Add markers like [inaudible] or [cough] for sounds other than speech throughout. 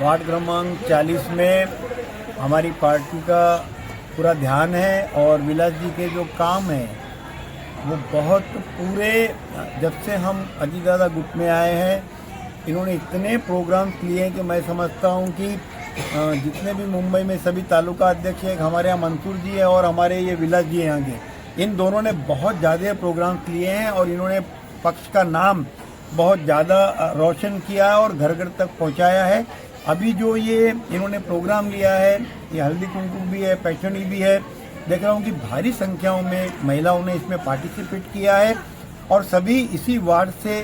Ward क्रमांक 40 में हमारी पार्टी का पूरा ध्यान है और विलास जी के जो काम है, वो बहुत पूरे, जब से हम अजीत दादा गुट में आए हैं, इन्होंने इतने प्रोग्राम लिए हैं कि मैं समझता हूँ कि जितने भी मुंबई में सभी तालुका अध्यक्ष हैं, हमारे यहाँ मंसूर जी हैं और हमारे ये विलास जी हैं यहाँ के इन दोनों ने बहुत ज़्यादा प्रोग्राम लिए हैं और इन्होंने पक्ष का नाम बहुत ज़्यादा रोशन किया है और घर घर तक पहुँचाया है। अभी जो ये इन्होंने प्रोग्राम लिया है, ये हल्दी कुमकुम भी है पैठनी भी है, देख रहा हूँ कि भारी संख्याओं में महिलाओं ने इसमें पार्टिसिपेट किया है और सभी इसी वार्ड से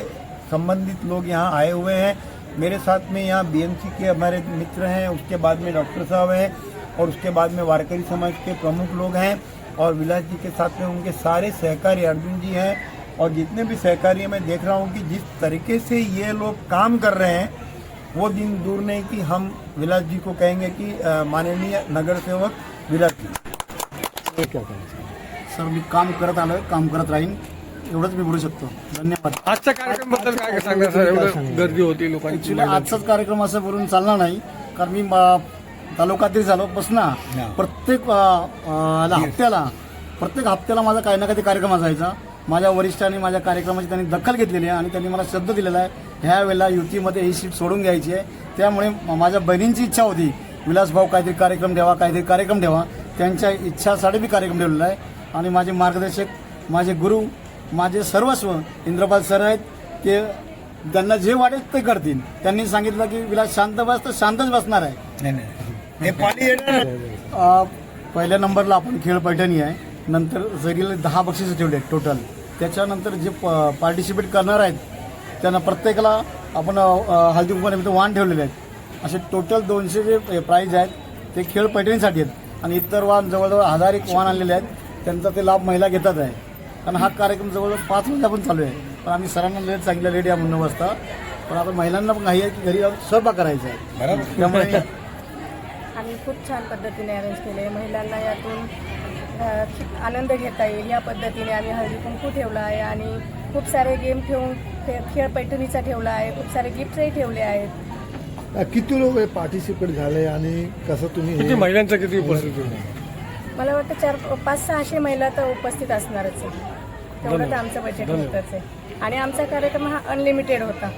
संबंधित लोग यहाँ आए हुए हैं। मेरे साथ में यहाँ बीएमसी के हमारे मित्र हैं, उसके बाद में डॉक्टर साहब हैं और उसके बाद में वारकरी समाज के प्रमुख लोग हैं और विलास जी के साथ में उनके सारे सहकारी अर्जुन जी हैं और जितने भी सहकारी मैं देख रहा हूँ कि जिस तरीके से ये लोग काम कर रहे हैं वो दिन दूर नहीं कि हम विलास जी को कहेंगे कि माननीय नगर सेवक विलास जी। सर मी काम करत आलोय काम करत राहीन एवढंच मी बोलू शकतो. धन्यवाद. आजच्या कार्यक्रमाबद्दल काय सांगणार सर? एवढं गर्दी होती लोकांची आजचाच कार्यक्रम असं बोलून चालणार नाही कारण मी अं, तालुक्यातील झालो बस ना प्रत्येक हप्त्याला प्रत्येक हप्त्याला माझा काही ना काही कार्यक्रम असायचा. माझ्या वरिष्ठांनी माझ्या कार्यक्रमाची त्यांनी दखल घेतलेली आहे आणि त्यांनी मला शब्द दिलेला आहे. ह्या वेळेला युतीमध्ये ही सीट सोडून घ्यायची आहे. त्यामुळे माझ्या बहिणींची इच्छा होती विलास भाऊ काहीतरी कार्यक्रम ठेवा काहीतरी कार्यक्रम ठेवा. त्यांच्या इच्छासाठी मी कार्यक्रम ठेवलेला आहे. आणि माझे मार्गदर्शक माझे गुरु माझे सर्वस्व इंद्रपाल सर आहेत ते त्यांना जे वाटेल ते करतील. त्यांनी सांगितलं की विलास शांत बस तर शांतच बसणार आहे. है [laughs] पहिल्या नंबरला आपण खेळ पैठणी आहे. नंतर जरीला दहा बक्षिसं ठेवले टोटल त्याच्यानंतर जे पार्टिसिपेट करणार आहेत त्यांना प्रत्येकाला आपण हळदी कुंकवानिमित्त वाण ठेवलेले आहेत. असे टोटल दोनशे जे प्राईज आहेत ते खेळ पैठणीसाठी आहेत. आणि इतर वाहन जवळजवळ हजार एक वाहन आणलेले आहेत. त्यांचा ते लाभ महिला घेतात आहे. कारण हा कार्यक्रम जवळजवळ पाच वाजल्यापासून चालू आहे. पण आम्ही सरांना लेट सांगितलं लेट या म्हणून वाजता. पण आता महिलांना पण घाई आहे की घरी जाऊन स्वयंपाक करायचा आहे. बराबर त्यामुळे आम्ही खूप छान पद्धतीने अरेंज केले महिलांना यातून आनंद घेता येईल. या पद्धतीने आम्ही हळदी कुंकू ठेवला आहे. आणि खूप सारे गेम ठेवून खेळ पैठणीचा ठेवला आहे. खूप सारे गिफ्टही ठेवले आहेत. किती लोक पार्टिसिपेट झाले आणि कसं तुम्ही किती हे- महिलांचं किती उपस्थिती होती? मला वाटतं चार पाच सहाशे महिला तर उपस्थित असणारच आहे. तेवढं तर आमचं बजेट होतच आहे. आणि आमचा कार्यक्रम हा अनलिमिटेड होता.